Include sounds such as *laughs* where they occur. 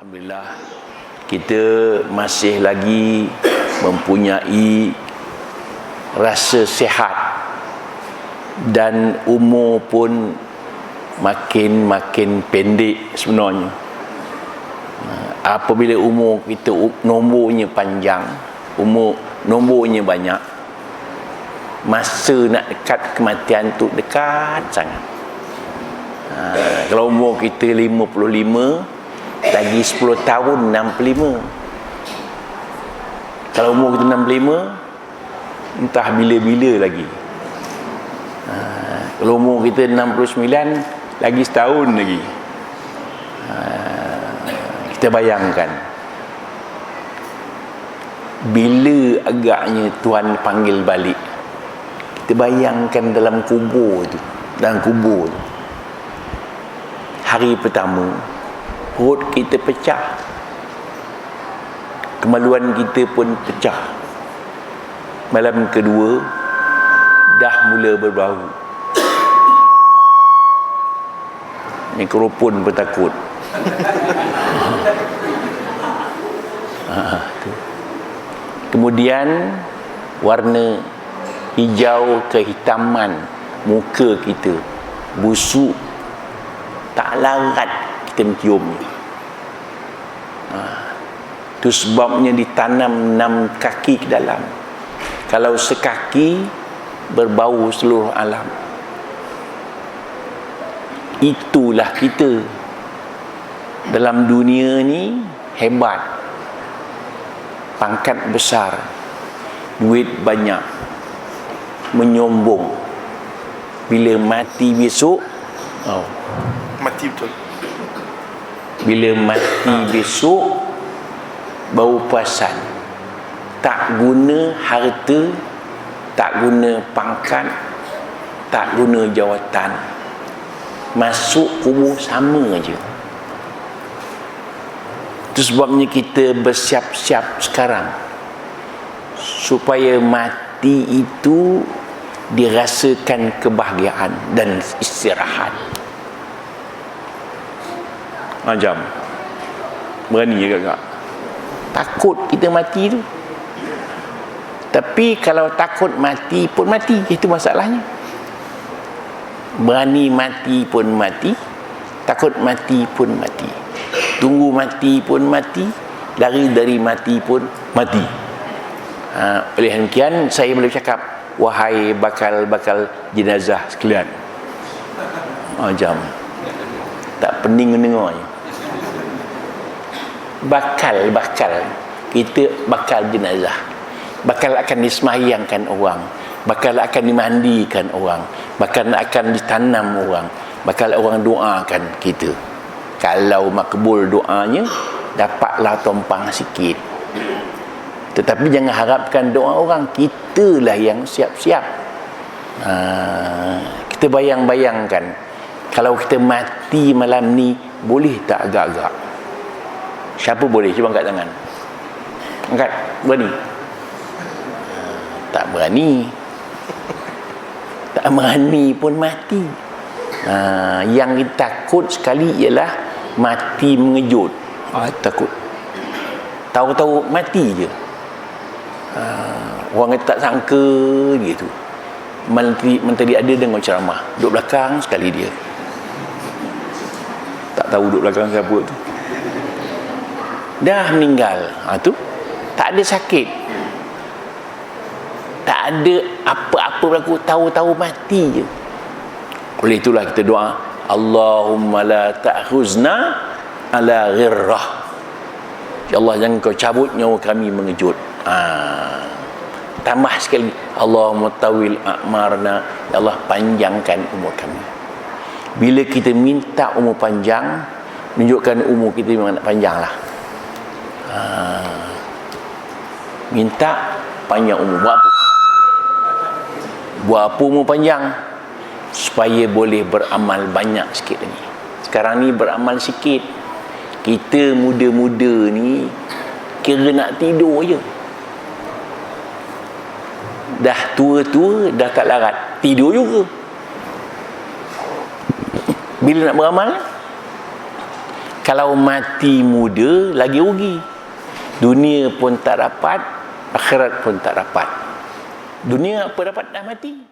Alhamdulillah kita masih lagi mempunyai rasa sihat dan umur pun makin makin pendek sebenarnya. Apabila umur kita nombornya panjang, umur nombornya banyak, masa nak dekat kematian tu dekat sangat. Ha, kalau umur kita 55 lagi 10 tahun 65 kalau umur kita 65 entah bila-bila lagi. Ha, kalau umur kita 69 lagi setahun lagi. Ha, kita bayangkan bila agaknya Tuhan panggil balik kita bayangkan dalam kubur tu dalam kubur tu. Hari pertama perut kita pecah. Kemaluan kita pun pecah. Malam kedua dah mula berbau. Mikrofon pun takut. *laughs* Kemudian warna hijau kehitaman muka kita. Busuk tak larat kita menciumnya ha. itu sebabnya ditanam enam kaki ke dalam. Kalau sekaki berbau seluruh alam. Itulah kita. Dalam dunia ni hebat. Pangkat besar. Duit banyak. Menyombong. Bila mati besok oh, mati betul bila mati besok baru perasan tak guna harta tak guna pangkat tak guna jawatan. Masuk kubur sama aja itu sebabnya kita bersiap-siap sekarang. Supaya mati itu dirasakan kebahagiaan dan istirahat macam berani je kakak. Takut kita mati tu. Tapi kalau takut mati pun mati. Itu masalahnya. Berani mati pun mati. Takut mati pun mati. Tunggu mati pun mati. Lari dari mati pun mati. Ha, oleh demikian saya boleh cakap wahai bakal-bakal jenazah sekalian. Macam tak pening mendengarnya bakal bakal. Kita bakal jenazah. Bakal akan disemayangkan orang. Bakal akan dimandikan orang. Bakal akan ditanam orang. Bakal orang doakan kita. Kalau makbul doanya dapatlah tumpang sikit. Tetapi jangan harapkan doa orang. Kitalah yang siap-siap. Ha, kita bayang-bayangkan. Kalau kita mati malam ni boleh tak agak-agak Siapa boleh? Cuba angkat tangan. Angkat. Berani? Tak berani. Tak berani pun mati. Ha, yang kita takut sekali ialah mati mengejut. Ha, takut. Tahu-tahu mati je. Ha, orang kata tak sangka gitu. Menteri, menteri ada dengan ceramah. Duduk belakang sekali dia. Tak tahu duduk belakang siapa tu dah meninggal. Ha, tu? Tak ada sakit. Tak ada apa-apa berlaku. Tahu-tahu mati je. Oleh itulah kita doa Allahumma la ta'khuzna ala ghirrah. Ya Allah jangan kau cabut nyawa kami mengejut. Ha. tambah sekali Allahumma tawil a'marna. Ya Allah panjangkan umur kami. Bila kita minta umur panjang menunjukkan umur kita memang nak panjang lah Ha. minta panjang umur. Buat apa? Buat apa umur panjang? Supaya boleh beramal banyak sikit lagi. Sekarang ni beramal sikit. Kita muda-muda ni kira nak tidur je. Dah tua-tua dah tak larat. Tidur juga. Bila nak beramal? Kalau mati muda lagi rugi dunia pun tak dapat akhirat pun tak dapat dunia apa dapat dah mati